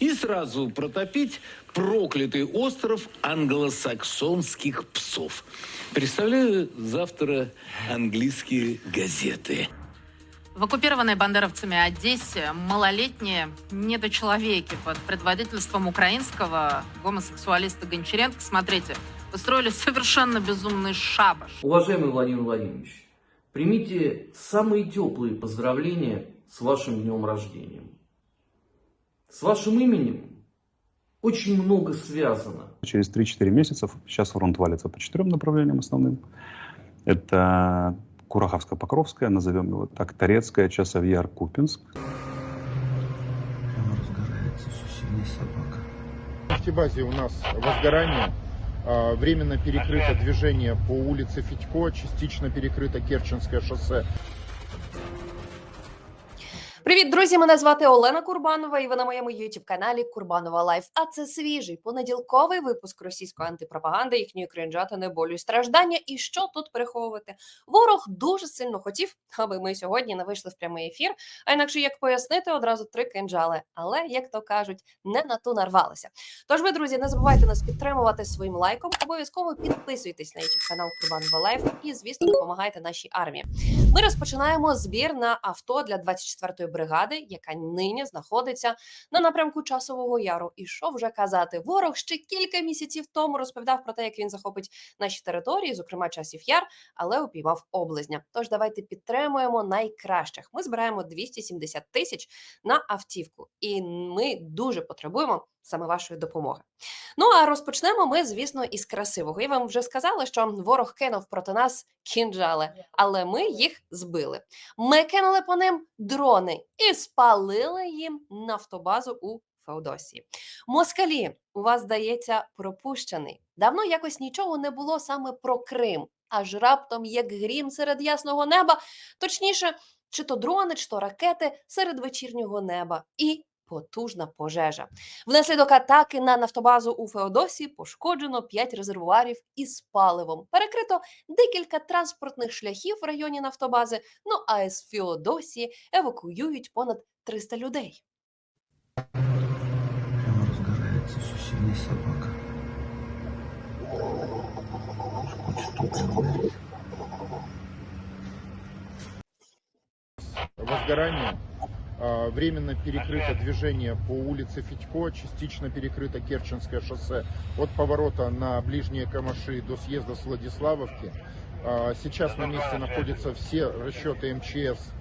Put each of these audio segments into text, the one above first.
и сразу протопить проклятый остров англосаксонских псов. Представляю завтра английские газеты. В оккупированной бандеровцами Одессе малолетние недочеловеки под предводительством украинского гомосексуалиста Гончаренко, смотрите, устроили совершенно безумный шабаш. Уважаемый Владимир Владимирович, примите самые теплые поздравления с вашим днем рождения. С вашим именем очень много связано. Через 3-4 месяца сейчас фронт валится по четырем направлениям основным. Это Кураховско-Покровская, назовем его так, Торецкая, Часовьяр, Купинск. Прямо разгорается все сильнее собака. В нефтебазе у нас возгорание. А, Временно перекрыто движение по улице Федько, частично перекрыто Керченское шоссе. Привіт, друзі! Мене звати Олена Курбанова, і ви на моєму youtube каналі Курбанова Лайф. А це свіжий понеділковий випуск російської антипропаганди, їхньої кринжатини, болю і страждання. І що тут приховувати? Ворог дуже сильно хотів, аби ми сьогодні не вийшли в прямий ефір. А інакше як пояснити, одразу три кинджали. Але як то кажуть, не на ту нарвалися. Тож ви, друзі, не забувайте нас підтримувати своїм лайком. Обов'язково підписуйтесь на youtube канал Курбанова Лайф і, звісно, допомагайте нашій армії. Ми розпочинаємо збір на авто для 24-ї бригади, яка нині знаходиться на напрямку часового яру. І що вже казати, ворог ще кілька місяців тому розповідав про те, як він захопить наші території, зокрема часів яр, але упіймав облизня. Тож давайте підтримуємо найкращих. Ми збираємо 270 тисяч на автівку, і ми дуже потребуємо саме вашої допомоги. Ну а розпочнемо ми, звісно, із красивого. Я вам вже сказала, що ворог кинув проти нас кінджали, але ми їх збили. Ми кинули по ним дрони і спалили їм нафтобазу у Феодосії. Москалі, у вас здається, пропущений. Давно якось нічого не було саме про Крим, аж раптом як грім серед ясного неба, точніше, чи то дрони, чи то ракети серед вечірнього неба. І потужна пожежа. Внаслідок атаки на нафтобазу у Феодосії пошкоджено 5 резервуарів із паливом. Перекрито декілька транспортних шляхів в районі нафтобази. Ну а з Феодосії евакуюють понад 300 людей. Прямо собака. Тут умереть. Возгорание. А, Временно перекрыто движение по улице Федько, частично перекрыто Керченское шоссе от поворота на ближние Камаши до съезда с Владиславовки. А, Сейчас на месте находятся все расчеты МЧС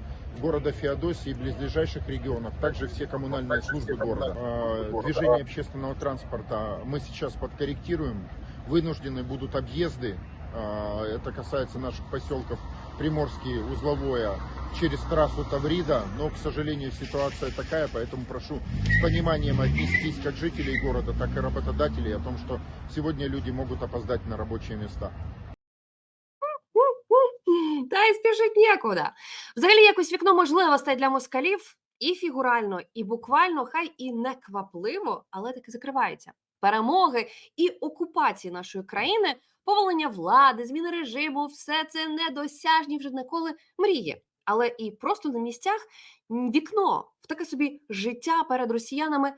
города Феодосии и близлежащих регионов, также все коммунальные службы города. А, Движение общественного транспорта мы сейчас подкорректируем. Вынуждены будут объезды. Это касается наших поселков Приморский, Узловое, через трассу Таврида, но, к сожалению, ситуация такая, поэтому прошу с пониманием отнестись как жителей города, так и работодателей о том, что сегодня люди могут опоздать на рабочие места. Та й спішить нікуди. Взагалі, якось вікно можливостей для москалів і фігурально, і буквально, хай і не квапливо, але таки закривається. Перемоги і окупації нашої країни, повалення влади, зміни режиму все це недосяжні вже ніколи мрії. Але і просто на місцях вікно в таке собі життя перед росіянами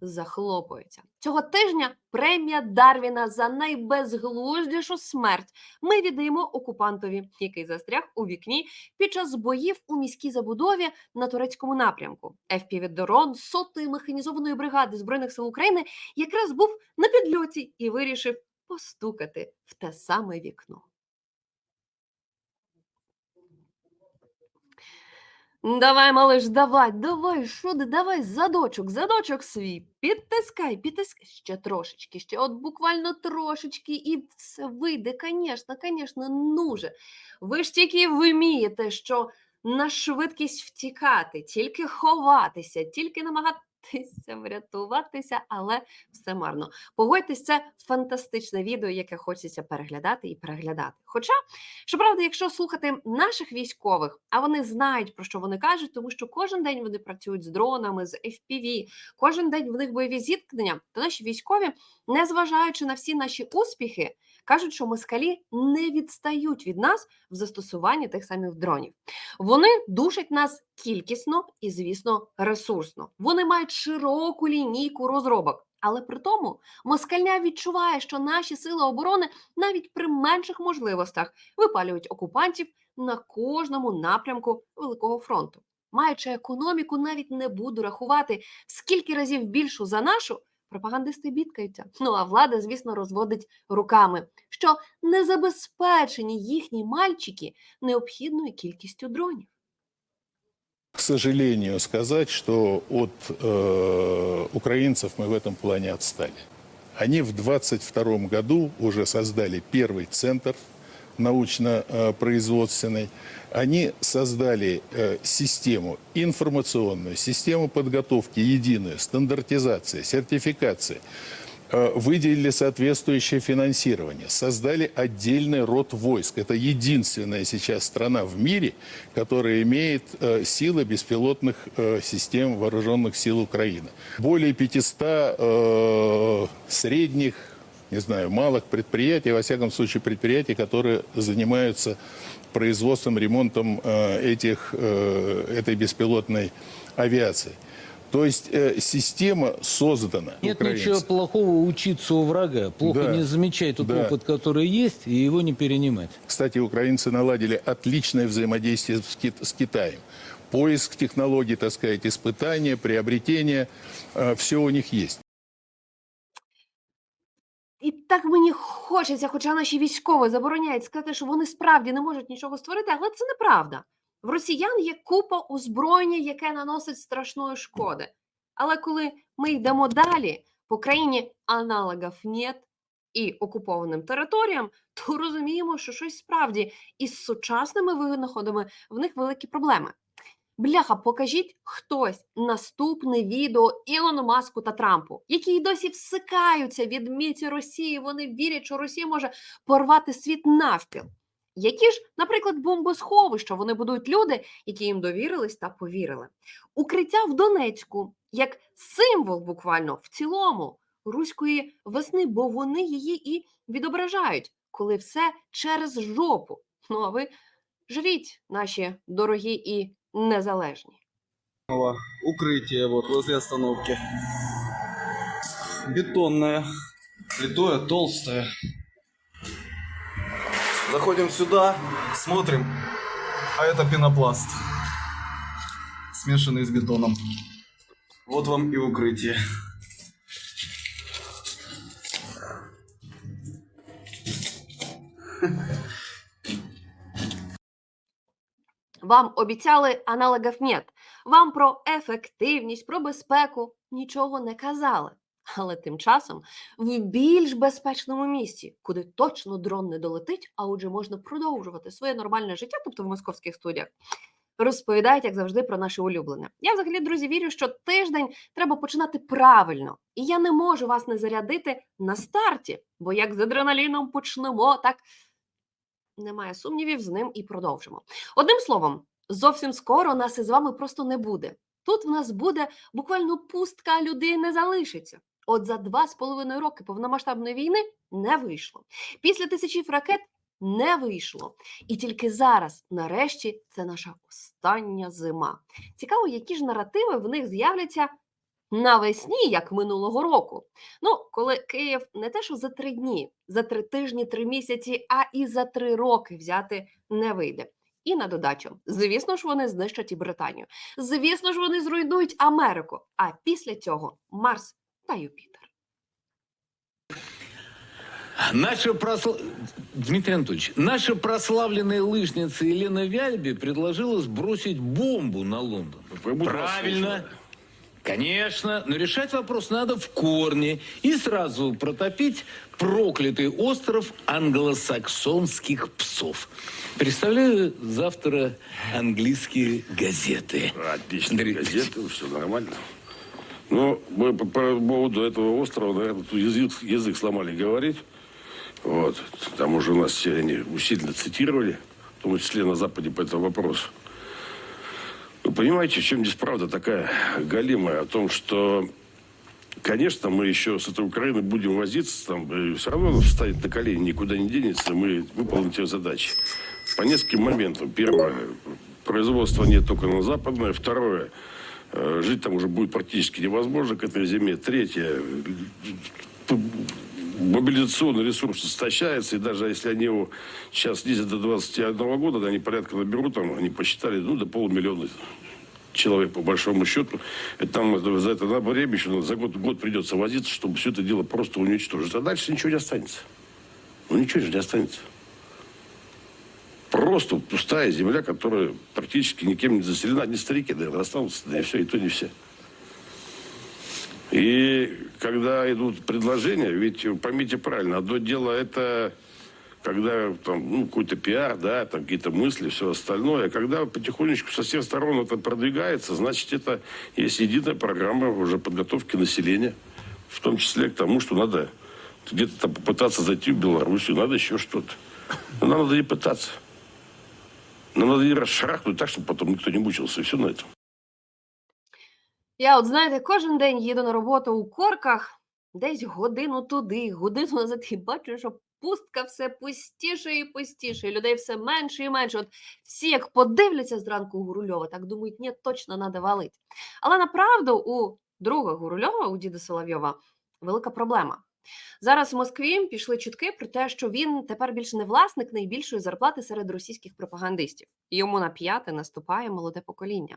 захлопується. Цього тижня премія Дарвіна за найбезглуздішу смерть ми віддаємо окупантові, який застряг у вікні під час боїв у міській забудові на турецькому напрямку. fpv дрон сотої механізованої бригади збройних сил України якраз був на підльоті і вирішив постукати в те саме вікно. Давай, малиш, давай, давай, шуди, давай, задочок, задочок свій. Підтискай, підтискай ще трошечки, ще от буквально трошечки, і все вийде, звісно, звісно, ну же. Ви ж тільки вмієте, що на швидкість втікати, тільки ховатися, тільки намагатися врятуватися, але все марно. Погодьтесь, це фантастичне відео, яке хочеться переглядати і переглядати. Хоча, щоправда, якщо слухати наших військових, а вони знають про що вони кажуть, тому що кожен день вони працюють з дронами, з FPV, кожен день в них бойові зіткнення, то наші військові, незважаючи на всі наші успіхи, кажуть, що москалі не відстають від нас в застосуванні тих самих дронів. Вони душать нас кількісно і, звісно, ресурсно. Вони мають широку лінійку розробок. Але при тому москальня відчуває, що наші сили оборони навіть при менших можливостях випалюють окупантів на кожному напрямку Великого фронту. Маючи економіку, навіть не буду рахувати, скільки разів більшу за нашу, пропагандисти бідкаються. Ну а влада, звісно, розводить руками, що не забезпечені їхні мальчики необхідною кількістю дронів. К сожалению, сказать, что от э, украинцев мы в этом плане отстали. Они в 22 году уже создали первый центр научно-производственный. Они создали э, систему информационную, систему подготовки единую, стандартизация, сертификация. Э, Выделили соответствующее финансирование, создали отдельный род войск. Это единственная сейчас страна в мире, которая имеет э, силы беспилотных систем вооруженных сил Украины. Более 500 э, средних, не знаю, малых предприятий, во всяком случае предприятий, которые занимаются производством, ремонтом э, этих, э, этой беспилотной авиации. То есть э, система создана. Нет украинцами. ничего плохого учиться у врага. Плохо Да. не замечать тот Да. опыт, который есть, и его не перенимать. Кстати, украинцы наладили отличное взаимодействие с, Кит- с Китаем. Поиск технологий, так сказать, испытания, приобретения, все у них есть. І так мені хочеться, хоча наші військові забороняють сказати, що вони справді не можуть нічого створити, але це неправда. В росіян є купа озброєння, яке наносить страшної шкоди. Але коли ми йдемо далі, по країні аналогів нет і окупованим територіям, то розуміємо, що щось справді із сучасними винаходами в них великі проблеми. Бляха, покажіть хтось наступне відео Ілону Маску та Трампу, які й досі всикаються від міці Росії. Вони вірять, що Росія може порвати світ навпіл. Які ж, наприклад, бомбосховища вони будують люди, які їм довірились та повірили. Укриття в Донецьку як символ, буквально в цілому руської весни, бо вони її і відображають, коли все через жопу. Ну а ви живіть, наші дорогі і незалежні. Укрытие вот возле остановки. Бетонное. Литое, толстое. Заходим сюда, смотрим. А это пенопласт. Смешанный с бетоном. Вот вам и укрытие. Вам обіцяли аналогів нет. Вам про ефективність, про безпеку нічого не казали. Але тим часом в більш безпечному місці, куди точно дрон не долетить, а отже можна продовжувати своє нормальне життя, тобто в московських студіях, розповідають, як завжди, про наше улюблене. Я взагалі, друзі, вірю, що тиждень треба починати правильно. І я не можу вас не зарядити на старті, бо як з адреналіном почнемо, так немає сумнівів, з ним і продовжимо. Одним словом, зовсім скоро нас із вами просто не буде. Тут в нас буде буквально пустка людей не залишиться. От за два з половиною роки повномасштабної війни не вийшло. Після тисячів ракет не вийшло. І тільки зараз, нарешті, це наша остання зима. Цікаво, які ж наративи в них з'являться навесні, як минулого року. Ну, коли Київ не те, що за три дні, за три тижні, три місяці, а і за три роки взяти не вийде. І на додачу, звісно ж, вони знищать і Британію. Звісно ж, вони зруйнують Америку. А після цього Марс та Юпітер. Наша просла... Дмитрий Анатольевич, наша прославленная лыжница Елена Вяльби предложила сбросить бомбу на Лондон. Правильно. Конечно, но решать вопрос надо в корне и сразу протопить проклятый остров англосаксонских псов. Представляю завтра английские газеты. Отлично, Андрей газеты, все нормально. Ну, мы по, по поводу этого острова, наверное, тут язык, язык сломали говорить. Вот. Там уже у нас все они усиленно цитировали, в том числе на Западе по этому вопросу. Вы понимаете, в чем здесь правда такая галимая? О том, что Конечно, мы еще с этой Украиной будем возиться, там, все равно она встанет на колени, никуда не денется, мы выполним те задачи. По нескольким моментам. Первое, производства нет только на западное. Второе, э, жить там уже будет практически невозможно к этой зиме. Третье, мобилизационный ресурс истощается, и даже если они его сейчас снизят до 21 года, да, они порядка наберут, там, они посчитали, ну, до полумиллиона человек, по большому счету. Это там за это надо время еще за год, год придется возиться, чтобы все это дело просто уничтожить. А дальше ничего не останется. Ну, ничего же не останется. Просто пустая земля, которая практически никем не заселена. Одни старики, наверное, останутся, да и все, и то не все. И когда идут предложения, ведь поймите правильно, одно дело это когда там, ну, какой-то пиар, да, там какие-то мысли, все остальное. А когда потихонечку со всех сторон это продвигается, значит, это есть единая программа уже подготовки населения, в том числе к тому, что надо где-то там попытаться зайти в Белоруссию, надо еще что-то. Но нам надо не пытаться. Нам надо не расшарахнуть так, чтобы потом никто не мучился. И все на этом. Я, от знаєте, кожен день їду на роботу у корках, десь годину туди, годину назад, і бачу, що пустка все пустіше і пустіше, і людей все менше і менше. От всі, як подивляться зранку Гурульова, так думають, ні, точно треба валити. Але направду у друга Гурульова, у діда Соловйова, велика проблема. Зараз в Москві пішли чутки про те, що він тепер більше не власник найбільшої зарплати серед російських пропагандистів. Йому на п'яте наступає молоде покоління.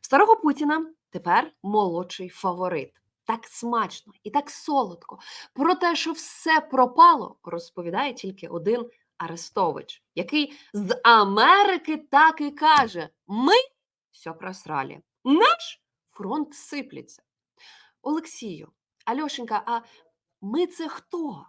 Старого Путіна тепер молодший фаворит. Так смачно і так солодко. Про те, що все пропало, розповідає тільки один Арестович, який з Америки так і каже: Ми все просрали. Наш фронт сиплеться. Олексію, Альошенька, а ми це хто?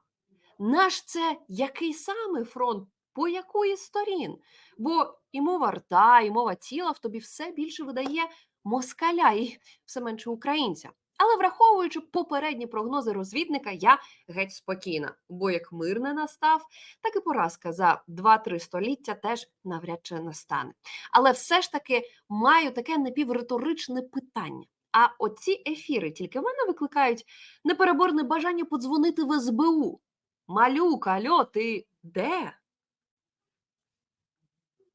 Наш це який саме фронт? По якої сторін? Бо і мова рта, і мова тіла в тобі все більше видає москаля і все менше українця. Але враховуючи попередні прогнози розвідника, я геть спокійна, бо як мир не настав, так і поразка за 2-3 століття теж навряд чи настане. Але все ж таки маю таке напівриторичне питання. А оці ефіри тільки в мене викликають непереборне бажання подзвонити в СБУ. Малюк, альо, ти де?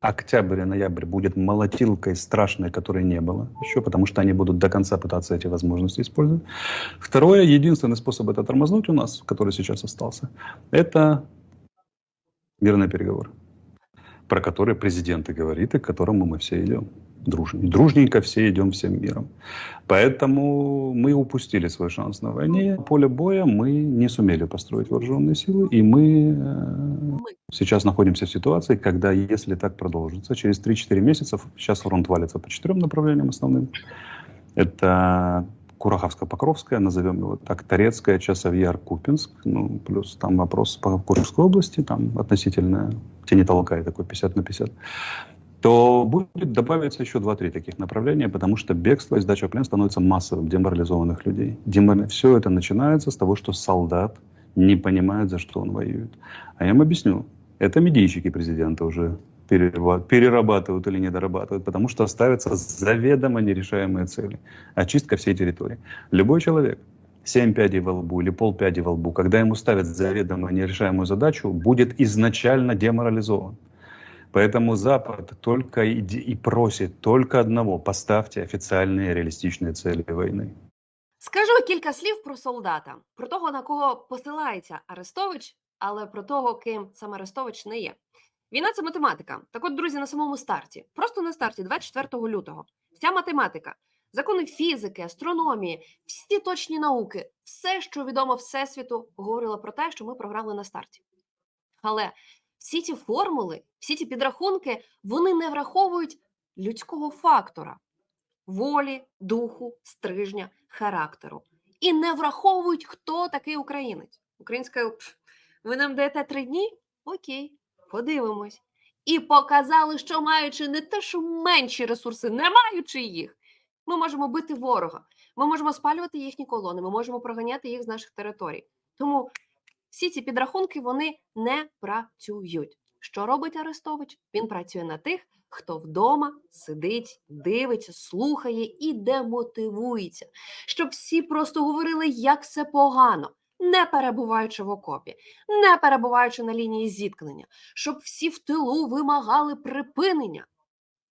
Октябрь и ноябрь будет молотилкой страшной, которой не было еще, потому что они будут до конца пытаться эти возможности использовать. Второе, единственный способ это тормознуть у нас, который сейчас остался, это мирный переговор, про который президент и говорит, и к которому мы все идем. Дружненько, дружненько все идем всем миром. Поэтому мы упустили свой шанс на войне. Поле боя мы не сумели построить вооруженные силы, и мы э, сейчас находимся в ситуации, когда, если так продолжится, через 3-4 месяца, сейчас фронт валится по четырем направлениям основным. Это Кураховско-Покровская, назовем его так, Торецкая, Часовьяр, Купинск, ну, плюс там вопрос по Курской области, там относительно тени толкай такой 50 на 50 то будет добавиться еще 2-3 таких направления, потому что бегство и сдача в плен становится массовым деморализованных людей. Демор... Все это начинается с того, что солдат не понимает, за что он воюет. А я им объясню. Это медийщики президента уже перераба- перерабатывают или не дорабатывают, потому что ставятся заведомо нерешаемые цели. Очистка всей территории. Любой человек, 7 пядей во лбу или полпяди во лбу, когда ему ставят заведомо нерешаемую задачу, будет изначально деморализован. Поэтому Запад только и, д- и просит только одного – поставьте официальные реалистичные цели войны. Скажу кілька слів про солдата, про того, на кого посилається Арестович, але про того, ким сам Арестович не є. Війна це математика. Так от, друзі, на самому старті, просто на старті, 24 лютого, вся математика, закони фізики, астрономії, всі точні науки, все, що відомо Всесвіту, говорило про те, що ми програли на старті. Але всі ці формули, всі ці підрахунки, вони не враховують людського фактора волі, духу, стрижня, характеру. І не враховують, хто такий українець. Українська ви нам даєте три дні? Окей, подивимось. І показали, що маючи не те, що менші ресурси, не маючи їх, ми можемо бити ворога, ми можемо спалювати їхні колони, ми можемо проганяти їх з наших територій. Тому всі ці підрахунки вони не працюють. Що робить Арестович? Він працює на тих, хто вдома сидить, дивиться, слухає і демотивується, щоб всі просто говорили, як все погано, не перебуваючи в окопі, не перебуваючи на лінії зіткнення, щоб всі в тилу вимагали припинення.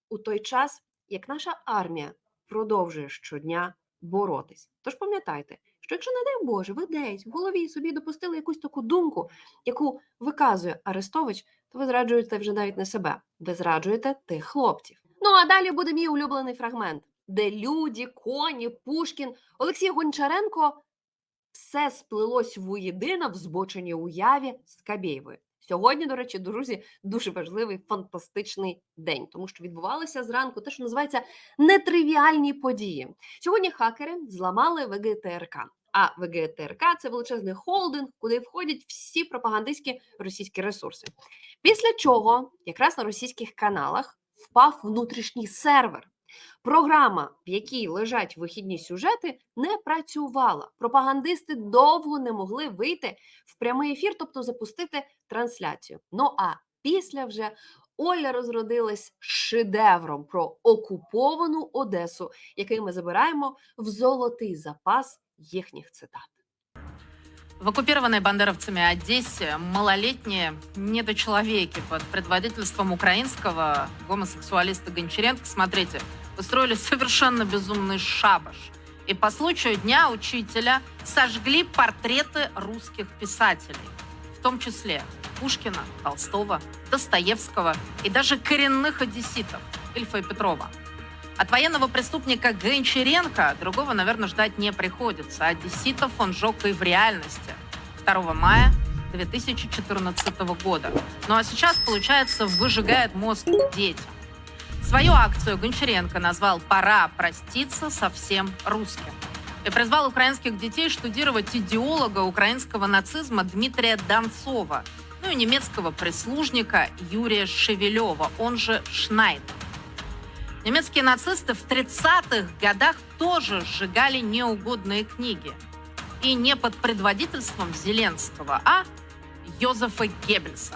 У той час, як наша армія продовжує щодня боротись. Тож пам'ятайте, що якщо, не дай Боже, ви десь в голові собі допустили якусь таку думку, яку виказує Арестович, то ви зраджуєте вже навіть не себе, ви зраджуєте тих хлопців. Ну а далі буде мій улюблений фрагмент, де люди, коні, Пушкін, Олексій Гончаренко все сплелось воєдино в збоченій уяві з Кабєєвою. Сьогодні, до речі, друзі, дуже важливий фантастичний день, тому що відбувалося зранку те, що називається нетривіальні події. Сьогодні хакери зламали ВГТРК. А ВГТРК це величезний холдинг, куди входять всі пропагандистські російські ресурси. Після чого якраз на російських каналах впав внутрішній сервер. Програма, в якій лежать вихідні сюжети, не працювала. Пропагандисти довго не могли вийти в прямий ефір, тобто запустити трансляцію. Ну а після вже Оля розродилась шедевром про окуповану Одесу, який ми забираємо в золотий запас їхніх цитат. В оккупированной бандеровцами Одессе малолетние недочеловеки под предводительством украинского гомосексуалиста Гончаренко, смотрите, устроили совершенно безумный шабаш. И по случаю Дня Учителя сожгли портреты русских писателей, в том числе Пушкина, Толстого, Достоевского и даже коренных одесситов Ильфа и Петрова. От военного преступника Гончаренко другого, наверное, ждать не приходится. Одесситов он жег и в реальности 2 мая 2014 года. Ну а сейчас, получается, выжигает мозг детям. Свою акцию Гончаренко назвал «Пора проститься со всем русским» и призвал украинских детей штудировать идеолога украинского нацизма Дмитрия Донцова, ну и немецкого прислужника Юрия Шевелева, он же Шнайдер. Немецкие нацисты в 30-х годах тоже сжигали неугодные книги. И не под предводительством Зеленского, а Йозефа Геббельса.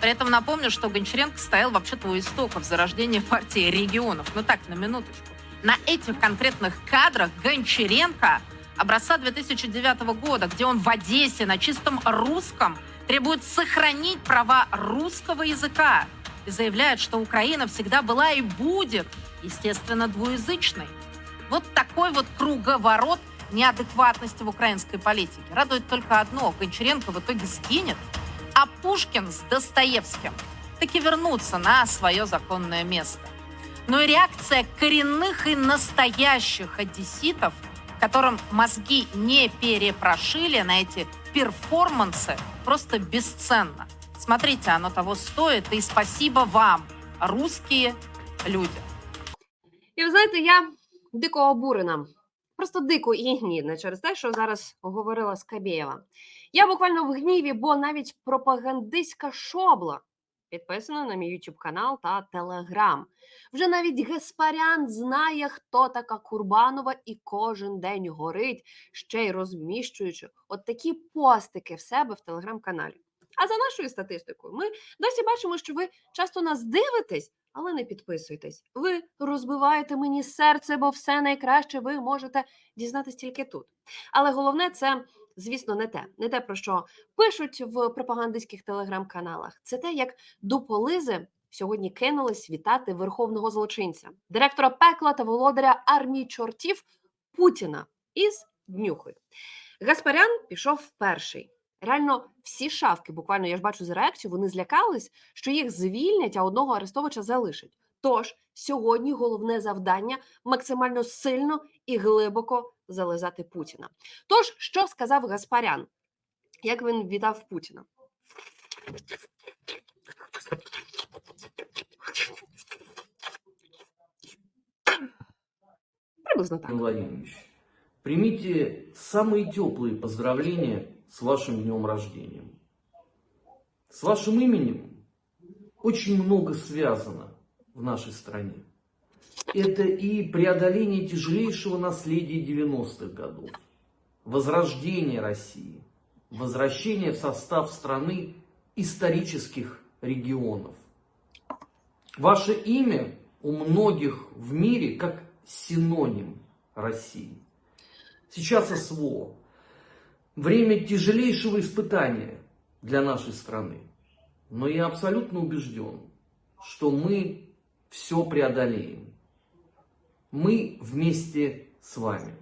При этом напомню, что Гончаренко стоял вообще-то у истоков зарождения партии регионов. Ну так, на минуточку. На этих конкретных кадрах Гончаренко образца 2009 года, где он в Одессе на чистом русском требует сохранить права русского языка и заявляет, что Украина всегда была и будет, естественно, двуязычной. Вот такой вот круговорот неадекватности в украинской политике. Радует только одно. Гончаренко в итоге сгинет, а Пушкин с Достоевским таки вернутся на свое законное место. Но и реакция коренных и настоящих одесситов, которым мозги не перепрошили на эти перформансы, просто бесценна. Смотрите, оно того стоит, и спасибо вам, русские люди. І ви знаєте, я дико обурена. Просто дико і ні, не через те, що зараз говорила Скабєєва. Я буквально в гніві, бо навіть пропагандистська шобла підписана на мій YouTube канал та Телеграм. Вже навіть Геспарян знає, хто така Курбанова, і кожен день горить, ще й розміщуючи от такі постики в себе в телеграм-каналі. А за нашою статистикою, ми досі бачимо, що ви часто нас дивитесь, але не підписуйтесь. Ви розбиваєте мені серце, бо все найкраще ви можете дізнатись тільки тут. Але головне це, звісно, не те, не те, про що пишуть в пропагандистських телеграм-каналах. Це те, як дуполизи сьогодні кинулись вітати верховного злочинця, директора пекла та володаря армії чортів Путіна із днюхою. Гаспарян пішов перший. Реально, всі шавки, буквально я ж бачу за реакцію, вони злякались, що їх звільнять, а одного арестовича залишать. Тож сьогодні головне завдання максимально сильно і глибоко зализати Путіна. Тож, що сказав Гаспарян? Як він вітав Путіна? Приблизно так. Владимир Владимирович, примите самые теплые поздравления с вашим днем рождения. С вашим именем очень много связано в нашей стране. Это и преодоление тяжелейшего наследия 90-х годов, возрождение России, возвращение в состав страны исторических регионов. Ваше имя у многих в мире как синоним России. Сейчас СВО. Время тяжелейшего испытания для нашей страны. Но я абсолютно убежден, что мы все преодолеем. Мы вместе с вами.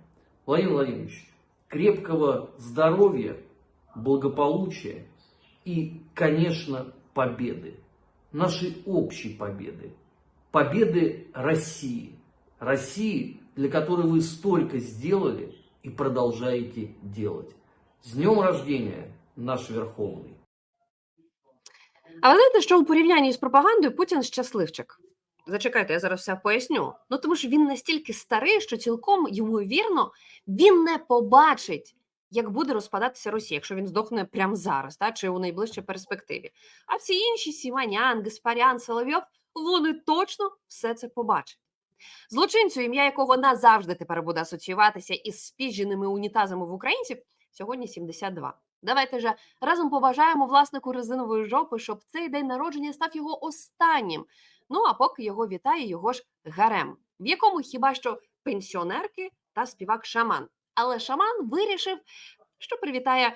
Владимир Владимирович, крепкого здоровья, благополучия и, конечно, победы. Нашей общей победы. Победы России. России, для которой вы столько сделали и продолжаете делать. С днем рождения, наш Верховный! А ви знаєте, що у порівнянні з пропагандою Путін щасливчик? Зачекайте, я зараз все поясню. Ну тому що він настільки старий, що цілком ймовірно він не побачить, як буде розпадатися Росія, якщо він здохне прямо зараз, та, чи у найближчій перспективі. А всі інші Сіманян, Гаспарян, Соловйов, вони точно все це побачать. Злочинцю, ім'я якого назавжди тепер буде асоціюватися із спіженими унітазами в українців, сьогодні 72. Давайте же разом побажаємо власнику резинової жопи, щоб цей день народження став його останнім. Ну а поки його вітає його ж гарем, в якому хіба що пенсіонерки та співак шаман. Але шаман вирішив, що привітає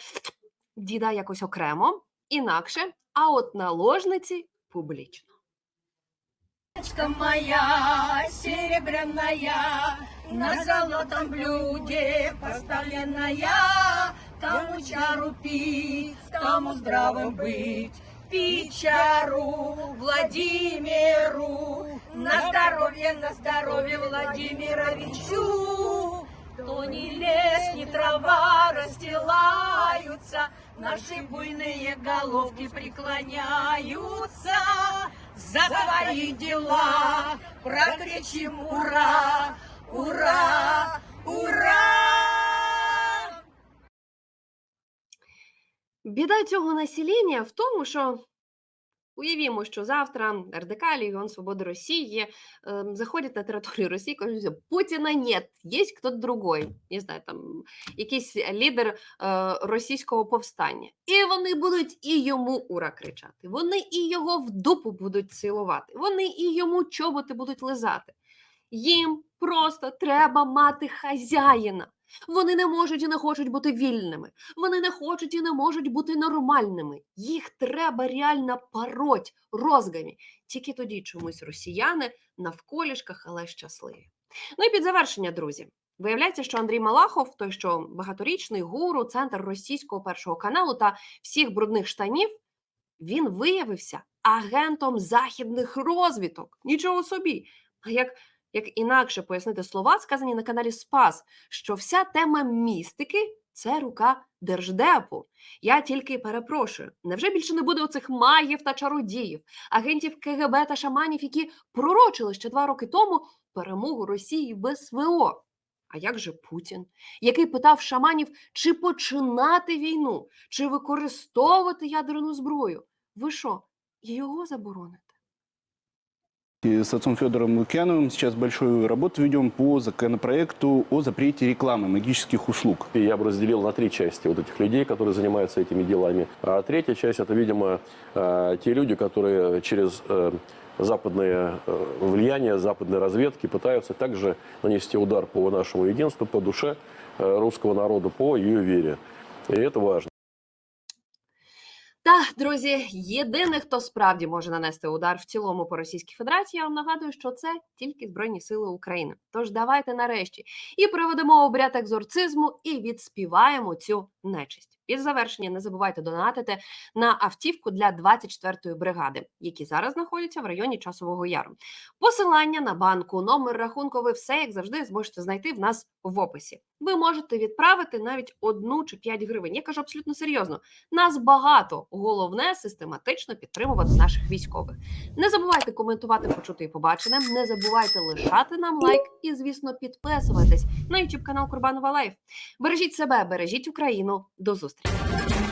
діда якось окремо, інакше, а от наложниці публічно. Девочка моя серебряная, на золотом блюде поставленная, кому чару пить, кому здравым быть. Пить чару Владимиру, на здоровье, на здоровье Владимировичу. То ни лес, ни трава расстилаются, наши буйные головки преклоняются. За твои дела прокричим ура, ура, ура! Біда цього населення в тому, що уявімо, що завтра РДК, Легіон Свободи Росії ем, заходять на територію Росії, кажуть, «Всё, Путіна нет, є хтось другой, не знаю, там якийсь лідер е, російського повстання. І вони будуть і йому ура кричати, вони і його в дупу будуть цілувати, вони і йому чоботи будуть лизати. Їм просто треба мати хазяїна. Вони не можуть і не хочуть бути вільними. Вони не хочуть і не можуть бути нормальними. Їх треба реально пороть розгами. Тільки тоді чомусь росіяни навколішках, але щасливі. Ну і під завершення, друзі. Виявляється, що Андрій Малахов, той, що багаторічний гуру, центр російського першого каналу та всіх брудних штанів, він виявився агентом західних розвиток. Нічого собі. А як, як інакше пояснити слова, сказані на каналі Спас, що вся тема містики це рука держдепу. Я тільки перепрошую, невже більше не буде оцих магів та чародіїв, агентів КГБ та шаманів, які пророчили ще два роки тому перемогу Росії в СВО? А як же Путін, який питав шаманів, чи починати війну, чи використовувати ядерну зброю? Ви що, його забороните? С отцом Федором Лукьяновым сейчас большую работу ведем по законопроекту о запрете рекламы магических услуг. И я бы разделил на три части вот этих людей, которые занимаются этими делами. А третья часть это, видимо, э, те люди, которые через э, западное э, влияние, западной разведки пытаются также нанести удар по нашему единству, по душе русского народа, по ее вере. И это важно. Та, друзі, єдиний, хто справді може нанести удар в цілому по Російській Федерації, я вам нагадую, що це тільки Збройні Сили України. Тож давайте нарешті і проведемо обряд екзорцизму і відспіваємо цю нечисть. Під завершення не забувайте донатити на автівку для 24-ї бригади, які зараз знаходяться в районі Часового Яру. Посилання на банку, номер рахунку, ви все як завжди зможете знайти в нас в описі. Ви можете відправити навіть одну чи п'ять гривень. Я кажу абсолютно серйозно. Нас багато. Головне систематично підтримувати наших військових. Не забувайте коментувати, почути і побачене. Не забувайте лишати нам лайк і, звісно, підписуватись на YouTube канал Курбанова Лайф. Бережіть себе, бережіть Україну. До зустрічі. Thank you.